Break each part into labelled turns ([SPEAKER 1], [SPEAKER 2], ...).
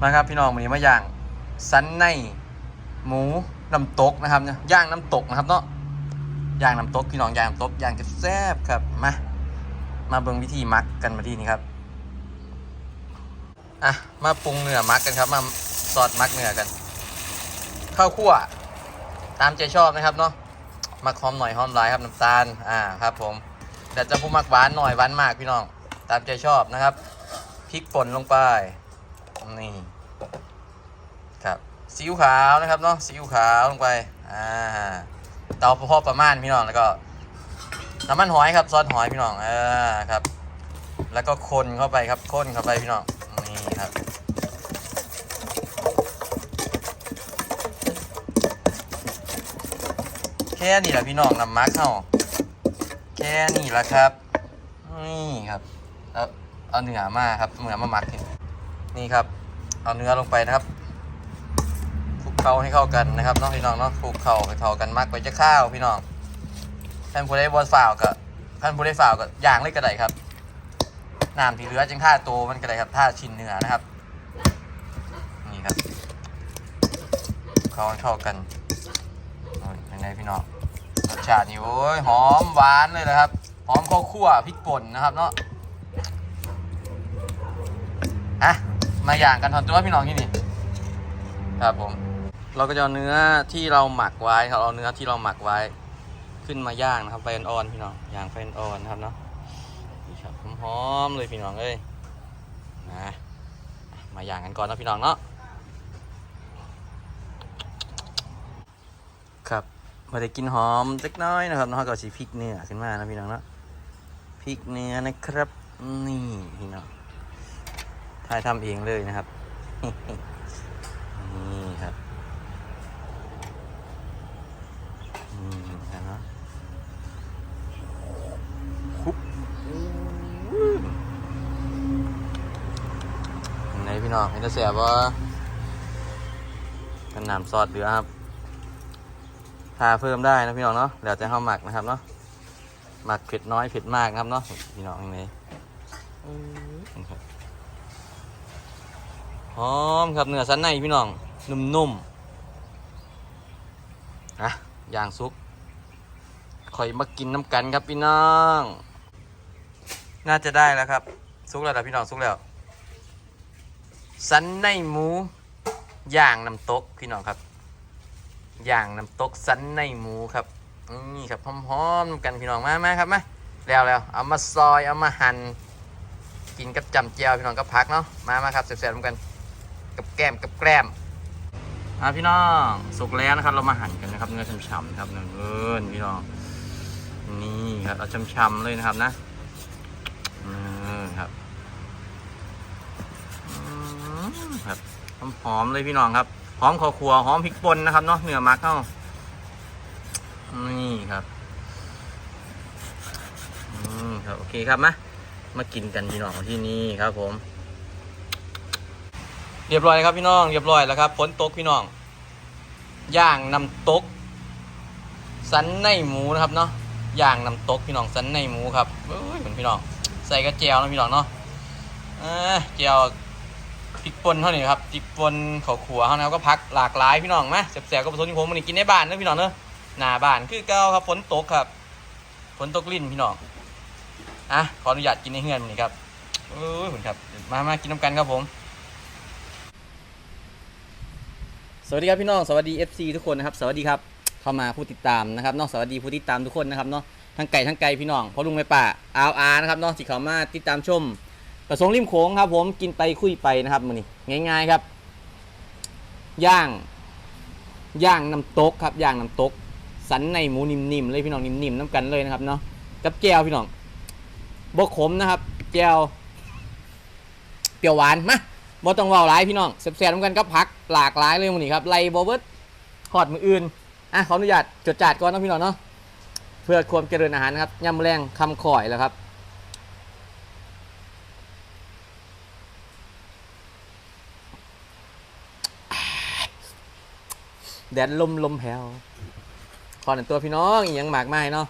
[SPEAKER 1] มาครับพี่น้องวันนี้มาย่างสันในหมูน้ำตกนะครับเนี่ยย่างน้ำตกนะครับเนาะย่างน้ำตกพี่น้องย่างน้ำตกย่างแซ่บครับมามาเบิ่งวิธีมักกันมาที่นี่ครับอะมาปรุงเนื้อมักกันครับ มาซอสมักเนื้อกันข้าวคั่วตามใจชอบนะครับเนาะมักหอมหน่อยหอมหลายครับน้ำตาลอ่าครับผมแต่จะผู้มักหวานหน่อยหวานมากพี่น้อง ตามใจชอบนะครับพริกป่นลงไป นี่ครับซีอิ๊วขาวนะครับเนาะซีอิ๊วขาวลงไปอ่าเตาพอประมาณพี่น้องแล้วก็น้ำมันหอยครับซอสหอยพี่น้องเออครับ แล้วก็คนเข้าไปครับคนเข้าไปพี่น้องนี่ครับแค่นี้แหละพี่น้องนำมาร์คเข้าแค่นี้แหละครับนี่ครับแล้วเอาเนื้อมาครับเนื้อมาหมักนี่ครับ เอาเนื้อลงไปนะครับคลุกเคล้าให้เข้ากันนะครับน้องพี่น้องเนาะคลุกเคล้าให้เข้ากันมักไปจะข้าวพี่น้องท่านผู้ได้บอลฝ่าวกับท่านผู้ได้ฝ่าวกับยางเลยกกระไดครับน้ำที่เหลือจึงท่าโตมันกระไดครับท่าชิ้นเนื้อนะครับ นี่ครับคลุกเคล้าให้เข้ากันยเป็นไงพี่น้องรสชาตินี่โอ้ยหอมหวานเลยนะครับหอมข้าวคั่วพริกป่นนะครับเนาะ มาอย่างกันทอนตัวพี่น้องที่นี่ครับผม เราก็จะเอาเนื้อที่เราหมักไว้ครับเอาเนื้อที่เราหมักไว้ ขึ้นมาย่างนะครับไฟอ่อนพี่น้องย่างไฟอ่อนนะครับเนาะนี่ครับหอมๆเลยพี่น้องเอ้ยนะมาย่างกันก่อนนะพี่น้องเนาะครับมาได้กินหอมเล็กน้อยนะครับเนาะก็สีพริกเนื้อขึ้นมานะพี่น้องเนาะพริกเนื้อนะครับ นี่พี่น้อง ถ่ายทำเองเลยนะครับ นี่ครับนี่ครับเนาะคุบไหนพี่น้องเห็นจะเสียบ่กันน้ำซอสเดือครับทาเพิ่มได้นะพี่น้องเนาะแล้วแต่เขาหมักนะครับเนาะหมักเผ็ดน้อยเผ็ดมากนะครับเนาะพี่น้องอย่างนี้ครับ หอมครับเนื้อสันในพี่น้อง นุ่มๆอะย่างซุกคอยมากินน้ำกันครับพี่น้อง น่าจะได้แล้วครับ ซุกแล้วนะพี่น้องซุกแล้ว สันในหมูย่างน้ำตกพี่น้องครับย่างน้ำตกสันในหมูครับนี่ครับหอมๆกันพี่น้องมามาครับมาแล้วแล้วเอามาซอยเอามาหั่นกินกับจำเจียวพี่น้องก็พักเนาะมามาครับเสร็จๆกัน กับแก้มกับแกล้มอ่าพี่น้องสุกแล้วนะครับ เรามาหั่นกันนะครับเนื้อฉ่ำๆนะครับเนื้อเอินพี่น้องนี่ครับเอาฉ่ำๆเลยนะครับนะอืมครับอืมครับหอมๆเลยพี่น้องครับหอมข้าวคั่วหอมพริกป่นนะครับเนาะเนื้อมักเข้านี่ครับอืมครับโอเคครับมามากินกันพี่น้องที่นี่ครับผม เรียบร้อยครับพี่น้องเรียบร้อยแล้วครับฝนตกพี่น้องย่างน้ำตก สันในหมูนะครับเนาะย่างน้ำตกพี่น้องสันในหมูครับเอ้ยเหมือนพี่น้องใส่กระเจียวนะพี่น้องเนาะเอ้ยเจียวพริกป่นเท่านี้ครับพริกป่นข้าวขัวเท่านั้นก็พักหลากหลายพี่น้องไหมแสบๆก็ผสมที่ผมมันกินในบ้านนะพี่น้องเนอะหน้าบ้านคือเก้าครับฝนตกครับฝนตกลิ่นพี่น้องอะขออนุญาตกินในเฮือนนี่ครับเออคุณครับมามากินน้ำกันครับผม สวัสดีครับพี่น้องสวัสดี FC ทุกคนนะครับสวัสดีครับเข้ามาผู้ติดตามนะครับนอกสวัสดีผู้ติดตามทุกคนนะครับเนาะทั้งไก่ทั้งไก่พี่น้องพ่อลุงแม่ป่าอาวอานะครับเนาะที่เขามาติดตามชมประสงค์ริมโขงครับ ผมกินไปคุยไปนะครับมือนี้ง่าย ๆครับ ย่าง ย่างน้ำตกครับย่างน้ำตก สันในหมูนิ่มๆเลยพี่น้องนิ่มๆน้ำกันเลยนะครับเนาะกับแจวพี่น้องบกขมนะครับแจวเปรี้ยวหวานมา บ่ต้องเว่าหลายพี่น้องแซ่บๆน้ำกันกับผักหลากหลายเลยมือนี้ครับไล่บอเบิร์ตหอดมืออื่นอะขออนุญาตจดจัดก่อนนะพี่น้องเนาะเพื่อความเจริญอาหารนะครับยำแรงคำข่อยแล้วครับแดดลมลมแผ่วขอหนึ่งตัวพี่น้องอีกยังหมากไม้เนาะ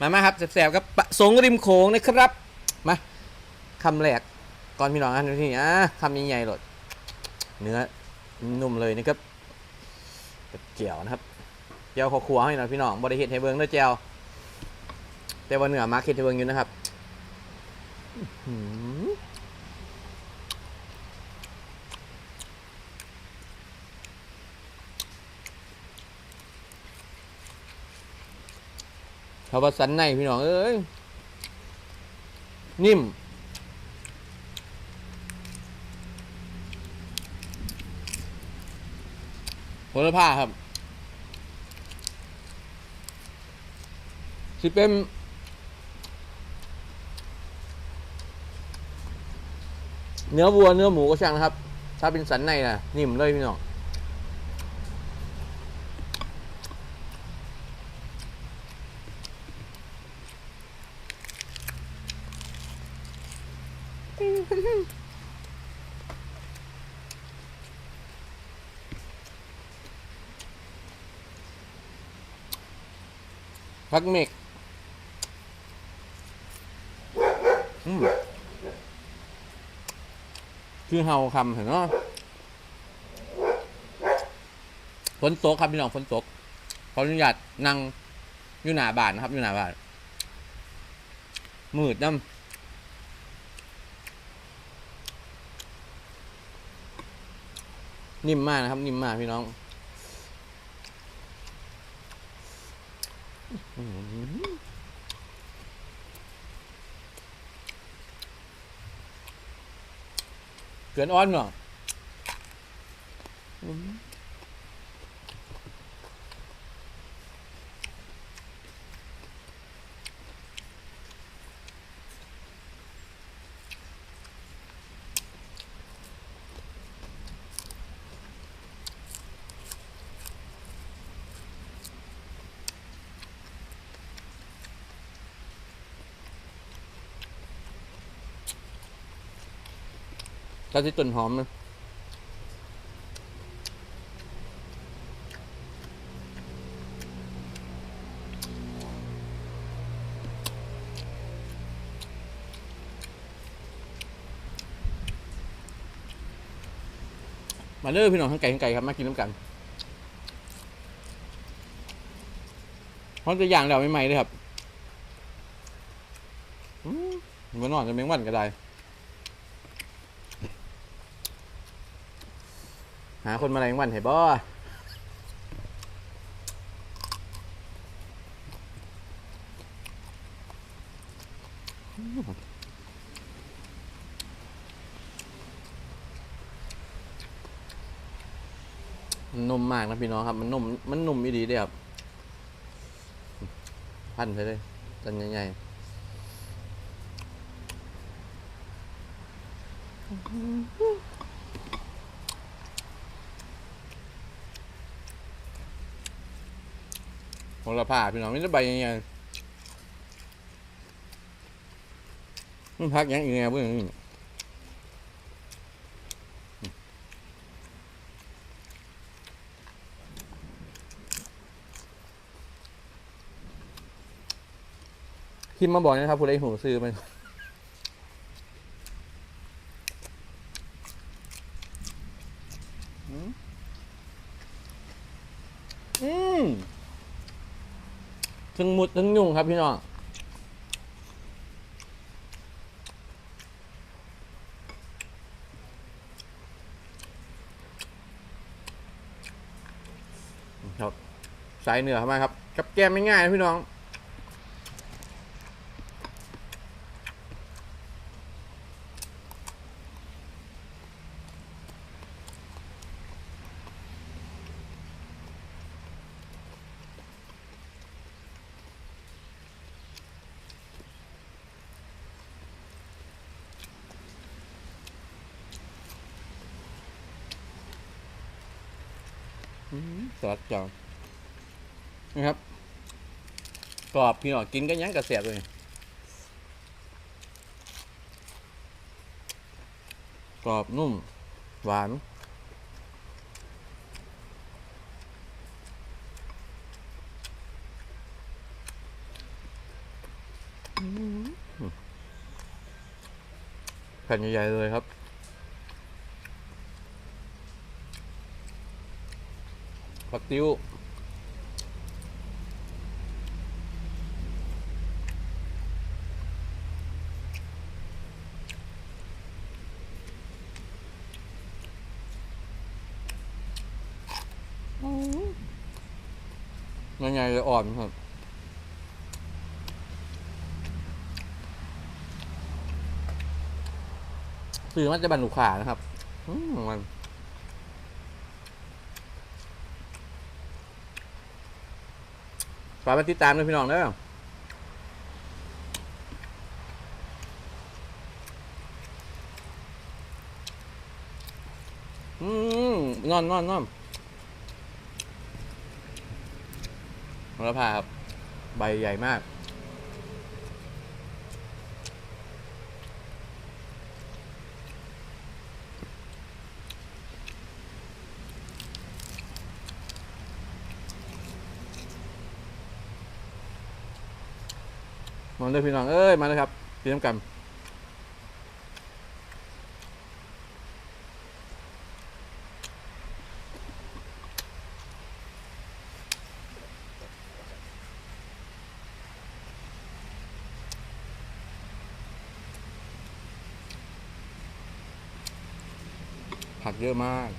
[SPEAKER 1] มามาครับแสบๆกับประสงริมโขงนะครับ มาคำแรก ก่อนพี่น้องอันนี้อะคำใหญ่ๆหลดเนื้อนุ่มเลยนะครับเจียวนะครับเจียวข้าวคั่วให้หน่อยพี่น้องบริเฮ็ดให้เบิ่งด้วยเจียวแต่ว่าเนื้อมาร์เก็ตให้เบิ่งอยู่นะครับอื้อหือเขาว่าสันในพี่น้องเอ้ยนิ่ม โหระพาครับสิเป็นเนื้อวัวเนื้อหมูก็ช่างนะครับ ถ้าเป็นสันในนะนิ่มเลยพี่น้อง พักเมกคือเฮาคำเห็นเนาะฝนตกครับพี่น้องฝนตกขออนุญาตนั่งอยู่หน้าบ้านนะครับอยู่หน้าบ้านมืดน้ำนิ่มมากนะครับ นิ่มมากพี่น้อง อื้อหือ เกินอ้อนเหรอ อกระที่ต้นหอมนะมาเด้อพี่น้องทั้งไก่ทั้งไก่ครับมากินน้ำกันพร้อมจะย่างแล้วใหม่ๆเลยครับอืมมันนอนจะเมงวันก็ได้ หาคนมาแรงวันให้บ่มันนุ่มมากนะพี่น้องครับ มันนุ่ม มันนุ่มอีดีเด้ครับ พันไปเลยตันใหญ่ๆ โหระพาพี่น้องไม่ได้ใบยังไงมันพักยังไงเพื่อนนี่พิมพ์มาบอกนะครับผู้ใดหูซื้อมันอืมอืม ทั้งมุดทั้งยุ่งครับพี่น้องครับสายเหนือเข้ามาครับ กับแกมไม่ง่ายนะพี่น้อง อืมสลัด จังนะครับกรอบพี่น้องกินก็ยังกระเสียบเลยกรอบนุ่ม หวานอืมแผ่นใหญ่ๆเลยครับ ปักติ้วยังไงเลยอ่อนครับซื้อมาจะบรรลุขานะครับอืมมัน ฝากไปติดตามด้วยพี่น้องเด้ออืมนอนนอนนอนมะละพาครับ ใบใหญ่มาก มาเลยพี่น้องเอ้ยมาเลยครับพี่น้ำกันผักเยอะมาก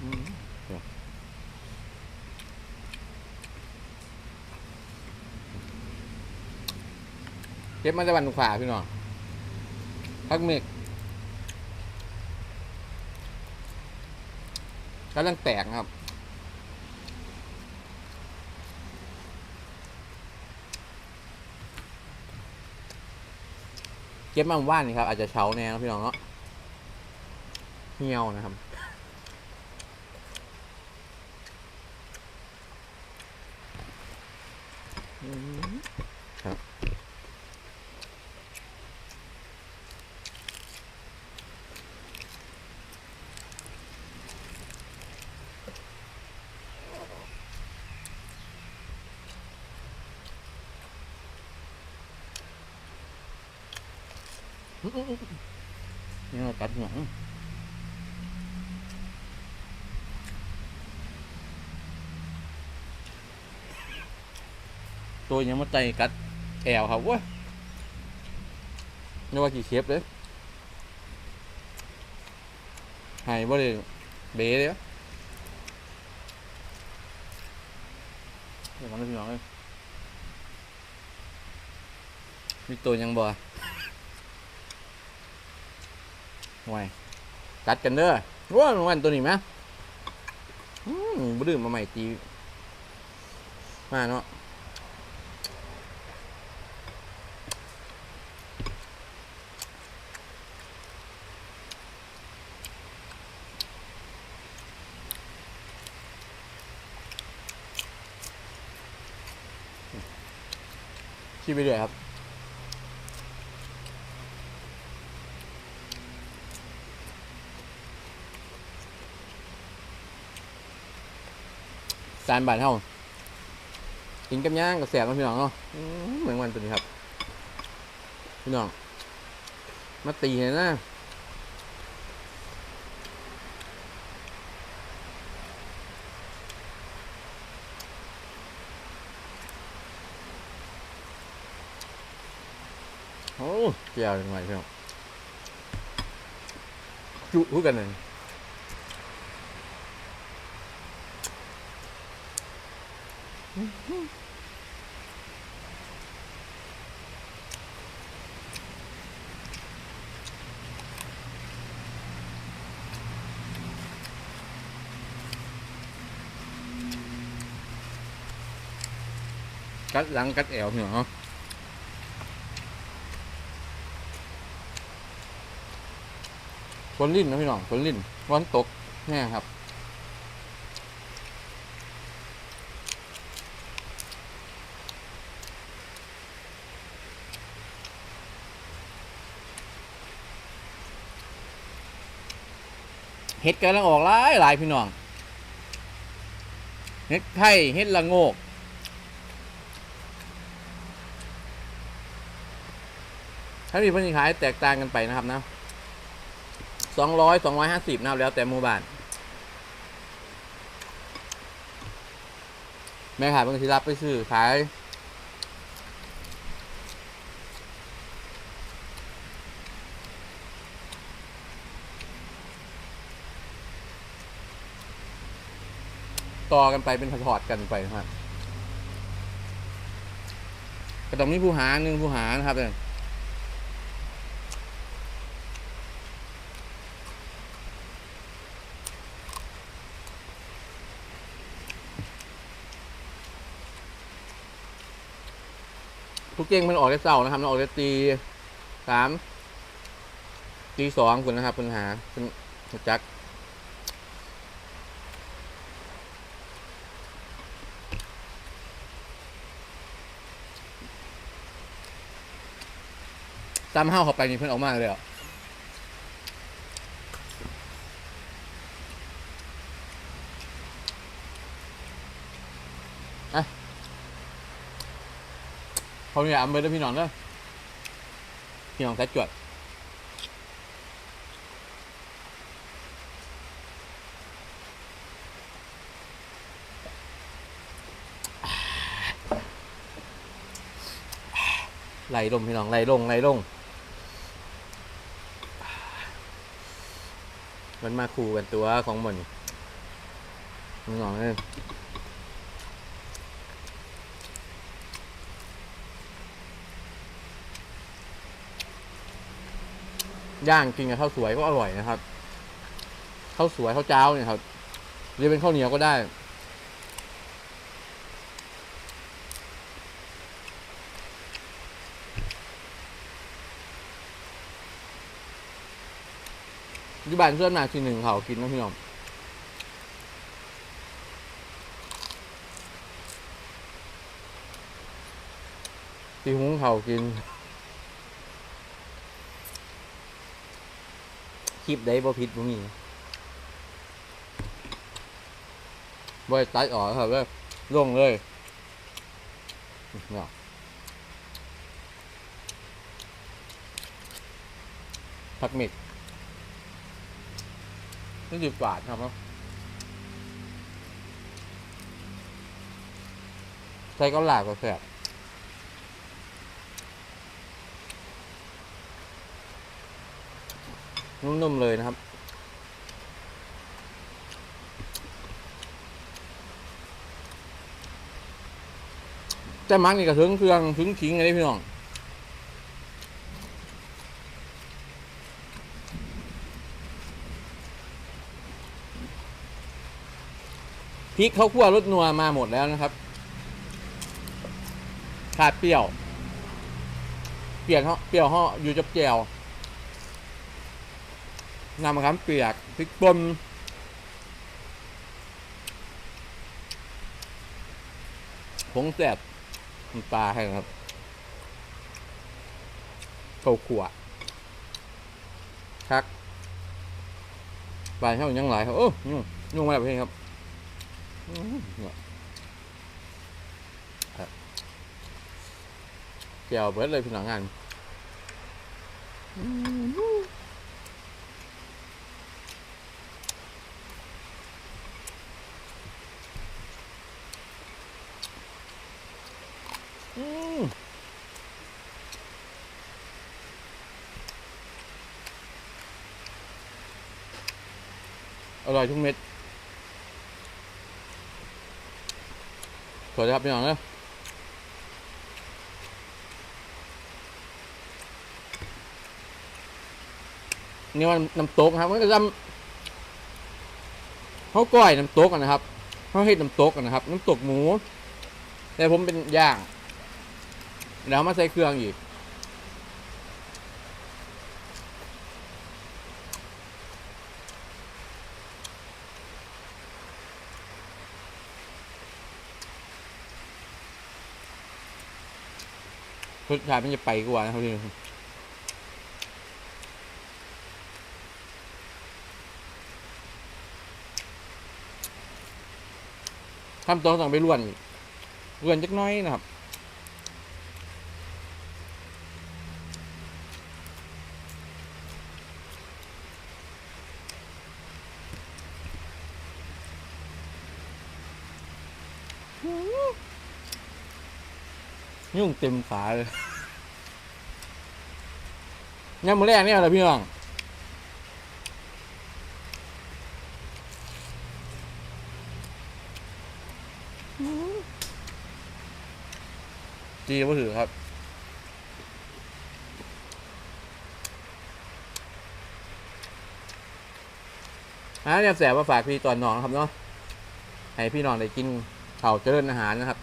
[SPEAKER 1] อืมเดี๋ยวเก็บมาจากวันขวาพี่น้องพักเมกกำลังแตกครับเก็บมาว่านนี่ครับ อาจจะเช้าแน่นะพี่น้องเนาะเหี่ยวนะครับ อืม นี่เรากัดหนังตัวยังมาใจกัดแอวครับว้ยนี่ว่ากี่เคปเลยหายบ่เลยเบ๋เลยเดี๋ยวมันเลยพี่น้องเลยมีตัวยังบ่ ห่วยกัดกันเด้อว้าววันตัวนี้ไหมอืมบดื้อมาใหม่ตีมาเนาะชี้ไปเรื่อยครับ สารบานเท่ากินกับย่างกับแสบกับพี่น้องเนาะเหมือนวันตัวนี้ครับ พี่น้อง มาตีเลยนะโอ้เจียวยังไงพี่น้องจุพูดกันเลยกัดหนึ่ง เนาะฝนลิ้นนะพี่น้องฝนลิ้นวันตกแน่ครับ เห็ดกำลังออกหลายหลายพี่น้อง เห็ดไข่เห็ดละโงก ถ้ามีพื้นที่ขายแตกต่างกันไปนะครับนะสองร้อยสองร้อยห้าสิบนะครัแล้วแต่หมู่บ้าน แม่ขายบางทีรับไปซื้อขาย ต่อกันไปเป็นถอดกันไปนะครับก็ต้องมีผู้หาหนึ่งผู้หานะครับเนี่ยทุกเก่งมันออกได้เศร้านะครับมันออกได้ตีสามตีสองคุณนะครับคุณหาคุณจัก จำห้าวเข้าไปนี่เพื่อนออกมาเลยอะเขาเนี่ยอำเบอร์ด้วยพี่น้องเด้อพี่น้องแท้จวดไหลลงพี่น้องไหลลงไหลลง มันมาคู่กันตัวของมันมึงองเลยย่างกินกับข้าวสวยก็อร่อยนะครับข้าวสวยข้าวเจ้าเนี่ยครับหรือเป็นข้าวเหนียวก็ได้ ที่บ้านเพื่อนมาทีหนึ่งเขากินนะพี่น้องตีหุงเขากิน คลิปได้บ่ผิดบ่มีบ่ได้ตัดออกครับเลยลงเลยเนาะพักเม็ด นี่ดีกว่าครับเนาะใช้ก็หลากก็แสบนุ่มๆเลยนะครับ แต่มักนี่ก็ถึงเครื่องถึงขิงอะไรพี่น้อง พริกข้าวคั่วรสนัวมาหมดแล้วนะครับ ขาดเปรี้ยว เปลี่ยนห่อเปรี้ยวห่ออยู่จับแจวน้ำมะขามเปียกพริกป่นผงแสบปลาให้ครับข้าวคั่วคักปลาเท่ายังหลายครับ โอ้ยุ่งยุ่งมาแล้วเพื่อนครับนี้ครับ เกี่ยวเบิดเลยพี่น้องงานอร่อยทุกเม็ด วัสดีครับพี่น้องนะนี่มันน้ำตกครับมันก็จะเขาก้อยน้ำตกกันนะครับเขาเห็ดน้ำตกกันนะครับน้ำตกหมู แต่ผมเป็นย่าง แล้วมาใส่เครื่องอีก รสชาติมันจะไปกว่านะครับพี่ทำตัวต้องไปล้วนล้วนจักน้อยนะครับ ยุ่งเต็มขาเลยเนี่ยมือแรกเนี่ยอะไรพี่น้องจีก็ถือครับอาเนี่ยแสบมาฝากพี่ตอนน้องนะครับเนาะให้พี่น้องได้กินข่าเจริญอาหารนะครับ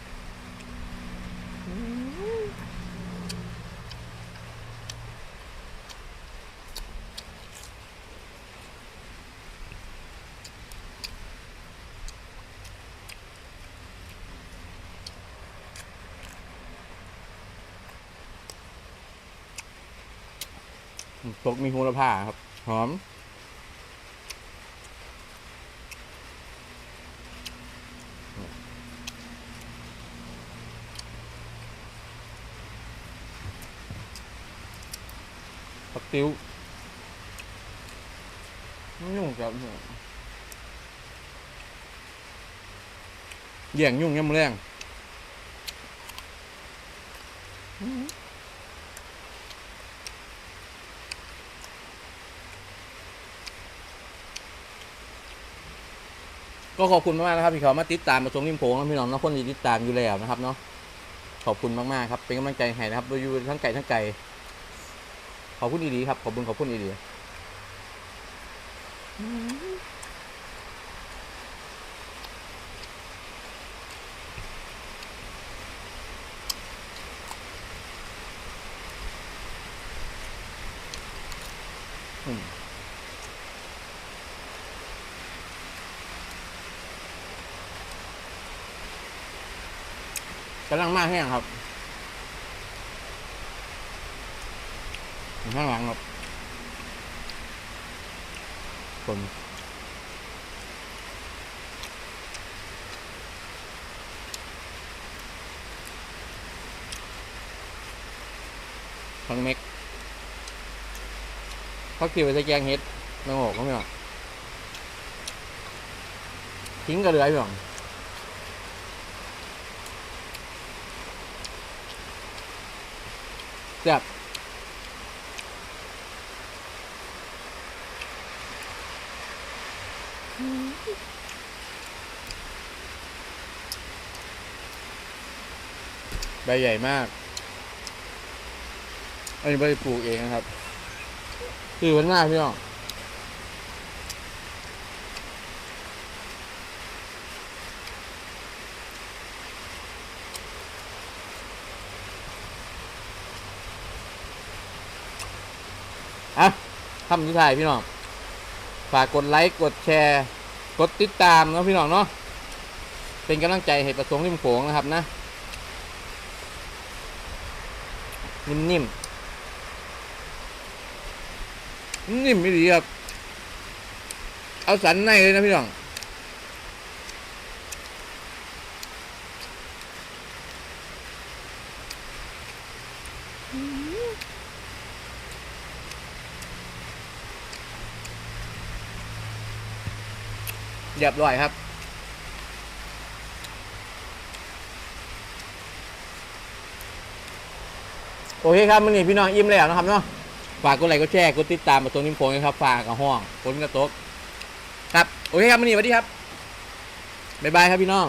[SPEAKER 1] มีคุณภาพครับ หอม ผักติ้วยุ่งกับแย่งยุ่งยังมแรง ก็ขอบคุณมากๆนะครับที่เขามาติดตามมาชมริมโขงนะพี่น้องนะคนที่ติดตามอยู่แล้วนะครับเนาะขอบคุณมากๆครับเป็นกำลังใจให้นะครับโดยอยู่ทั้งไก่ทั้งไก่ขอบคุณอีดีครับขอบคุณขอบคุณอีดีอืม กำลังมากแห้งครับข้างหลังครับคนทั้งเม็กเขาคิวไปใส่แกงเฮ็ดน้องโอกเขาไม่หรอกทิ้งกระเดือยพี่หรอก ซ่บใบใหญ่มาก อันนี้ใบปลูกเองนะครับ คือมันมากพี่น้องอะทำสุดท้ายพี่น้อง ฝากกดไลค์ กดแชร์ กดติดตามนะพี่น้องเนาะ เป็นกำลังใจให้ประสงค์ริมโขงนะครับนะ นิ่มๆ นิ่มไม่ดีครับ เอาสันในเลยนะพี่น้อง เรียบร้อยครับ โอเคครับมันนี่พี่น้องอิ่มแล้วนะครับเนาะฝากกดไลค์กดแชร์กดติดตามมาตรงนิ้มโพงนะครับฝากกับห้องฝนกระตกครับ โอเคครับมันนี่สวัสดีครับบ๊ายบายครับพี่น้อง